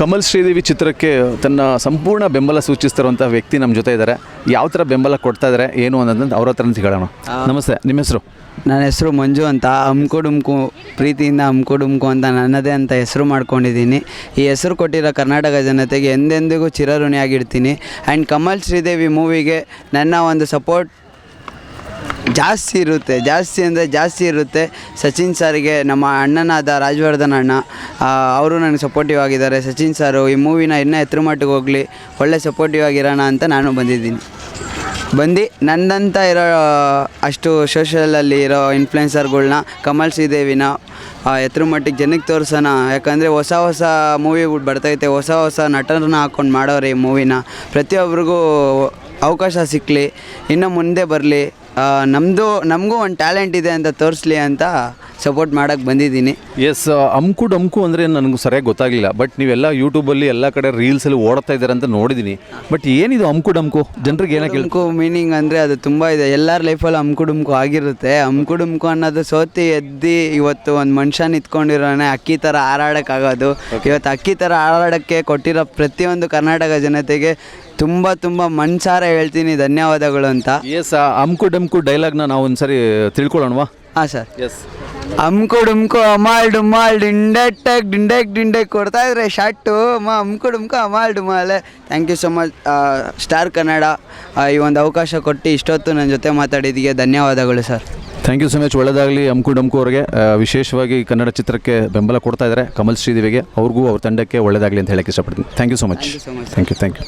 ಕಮಲ್ ಶ್ರೀದೇವಿ ಚಿತ್ರಕ್ಕೆ ತನ್ನ ಸಂಪೂರ್ಣ ಬೆಂಬಲ ಸೂಚಿಸ್ತಿರುವಂಥ ವ್ಯಕ್ತಿ ನಮ್ಮ ಜೊತೆ ಇದ್ದಾರೆ. ಯಾವ ಥರ ಬೆಂಬಲ ಕೊಡ್ತಾ ಇದ್ದಾರೆ ಏನು ಅನ್ನೋದನ್ನ ಅವ್ರ ಹತ್ರ ಹೇಳೋಣ ನಮಸ್ತೆ ನಿಮ್ಮ ಹೆಸರು? ನನ್ನ ಹೆಸರು ಮಂಜು ಅಂತ ಹಮ್ಕು ಡುಮ್ಕು ಪ್ರೀತಿಯಿಂದ ಹಮ್ಕು ಡುಮ್ಕು ಅಂತ ನನ್ನದೇ ಅಂತ ಹೆಸರು ಮಾಡ್ಕೊಂಡಿದ್ದೀನಿ. ಈ ಹೆಸರು ಕೊಟ್ಟಿರೋ ಕರ್ನಾಟಕ ಜನತೆಗೆ ಎಂದೆಂದಿಗೂ ಚಿರಋಣಿಯಾಗಿರ್ತೀನಿ. ಆ್ಯಂಡ್ ಕಮಲ್ ಶ್ರೀದೇವಿ ಮೂವಿಗೆ ನನ್ನ ಒಂದು ಸಪೋರ್ಟ್ ಜಾಸ್ತಿ ಇರುತ್ತೆ, ಜಾಸ್ತಿ ಅಂದರೆ ಜಾಸ್ತಿ ಇರುತ್ತೆ. ಸಚಿನ್ ಸರ್ಗೆ ನಮ್ಮ ಅಣ್ಣನಾದ ರಾಜವರ್ಧನ್ ಅಣ್ಣ ಅವರು ನನಗೆ ಸಪೋರ್ಟಿವ್ ಆಗಿದ್ದಾರೆ. ಸಚಿನ್ ಸಾರು ಈ ಮೂವಿನ ಇನ್ನೂ ಎತ್ತರ ಮಟ್ಟಿಗೆ ಹೋಗಲಿ, ಒಳ್ಳೆ ಸಪೋರ್ಟಿವ್ ಆಗಿರೋಣ ಅಂತ ನಾನು ಬಂದಿದ್ದೀನಿ. ಬಂದು ನನ್ನಂತ ಇರೋ, ಅಷ್ಟು ಸೋಷಲಲ್ಲಿ ಇರೋ ಇನ್ಫ್ಲುಯೆನ್ಸರ್ಗಳ್ನ ಕಮಲ್ ಶ್ರೀದೇವಿನ ಎತ್ತರ ಮಟ್ಟಿಗೆ ಜನಕ್ಕೆ ತೋರಿಸೋಣ. ಯಾಕಂದರೆ ಹೊಸ ಹೊಸ ಮೂವಿ ಬರ್ತೈತೆ, ಹೊಸ ಹೊಸ ನಟರನ್ನ ಹಾಕ್ಕೊಂಡು ಮಾಡೋರು ಈ ಮೂವಿನ ಪ್ರತಿಯೊಬ್ಬರಿಗೂ ಅವಕಾಶ ಸಿಕ್ಕಲಿ ಇನ್ನು ಮುಂದೆ ಬರಲಿ. ನಮ್ಮದು ನಮಗೂ ಒಂದು ಟ್ಯಾಲೆಂಟ್ ಇದೆ ಅಂತ ತೋರಿಸ್ಲಿ ಅಂತ ಸಪೋರ್ಟ್ ಮಾಡೋಕ್ಕೆ ಬಂದಿದ್ದೀನಿ. ಎಸ್ ಅಮ್ಕು ಡಮ್ಕು ಅಂದರೆ ನನಗೆ ಸರಿಯಾಗಿ ಗೊತ್ತಾಗಲಿಲ್ಲ. ಬಟ್ ನೀವೆಲ್ಲ ಯೂಟ್ಯೂಬಲ್ಲಿ ಎಲ್ಲ ಕಡೆ ರೀಲ್ಸಲ್ಲಿ ಓಡ್ತಾ ಇದ್ದಾರೆ ಅಂತ ನೋಡಿದ್ದೀನಿ. ಬಟ್ ಏನಿದು ಅಮ್ಕು ಡಮ್ಕು? ಜನರಿಗೆ ಏನಕ್ಕೆ ಅಮ್ಕು ಮೀನಿಂಗ್ ಅಂದರೆ ಅದು ತುಂಬ ಇದೆ. ಎಲ್ಲರ ಲೈಫಲ್ಲಿ ಅಮ್ಕುಡುಮ್ಕು ಆಗಿರುತ್ತೆ. ಅಮ್ಕು ಡುಮ್ಕು ಅನ್ನೋದು ಸೋತಿ ಎದ್ದು ಇವತ್ತು ಒಂದು ಮನುಷ್ಯ ನಿಂತ್ಕೊಂಡಿರೋನೆ ಅಕ್ಕಿ ಥರ ಹಾರಾಡೋಕ್ಕಾಗೋದು ಇವತ್ತು ಅಕ್ಕಿ ಥರ ಹಾರಾಡೋಕ್ಕೆ ಕೊಟ್ಟಿರೋ ಪ್ರತಿಯೊಂದು ಕರ್ನಾಟಕ ಜನತೆಗೆ ತುಂಬ ತುಂಬ ಮನ್ಸಾರ ಹೇಳ್ತೀನಿ. ಧನ್ಯವಾದಗಳು ಅಂತ. ಎಸ್ ಅಮ್ಕು ಡಮ್ಕು ಡೈಲಾಗ್ನ ನಾವು ಒಂದ್ಸರಿ ತಿಳ್ಕೊಳ್ಳೋಣವಾ? ಹಾಂ ಸರ್ ಎಸ್ ಅಮ್ಕು ಡುಮ್ಕು ಅಮಾಲ್ ಡುಮಾಲ್ ಡಿಂಡಟ್ಟಾಗಿ ಡಿಂಡೆಕ್ ಡಿಂಡೆಕ್ ಕೊಡ್ತಾ ಇದ್ರೆ ಶಾರ್ಟು ಅಮ್ಮ ಅಮ್ಕು ಡುಮ್ಕು ಅಮಾಲ್ ಡುಮಾಲೆ thank you so much Star Kannada ಈ ಒಂದು ಅವಕಾಶ ಕೊಟ್ಟು ಇಷ್ಟೊತ್ತು ನನ್ನ ಜೊತೆ ಮಾತಾಡಿದ್ದೀಗೆ ಧನ್ಯವಾದಗಳು sir. Thank you so much ಒಳ್ಳೆಯದಾಗಲಿ ಅಮ್ಕು ಡಮ್ಕು ಅವರಿಗೆ ವಿಶೇಷವಾಗಿ ಕನ್ನಡ ಚಿತ್ರಕ್ಕೆ ಬೆಂಬಲ ಕೊಡ್ತಾ ಇದ್ದಾರೆ ಕಮಲ್ ಶ್ರೀದೇವಿಗೆ. ಅವ್ರಿಗೂ ಅವ್ರ ತಂಡಕ್ಕೆ ಒಳ್ಳೆಯದಾಗಲಿ ಅಂತ ಹೇಳಕ್ಕೆ ಇಷ್ಟಪಡ್ತೀನಿ. Thank you so much thank you thank you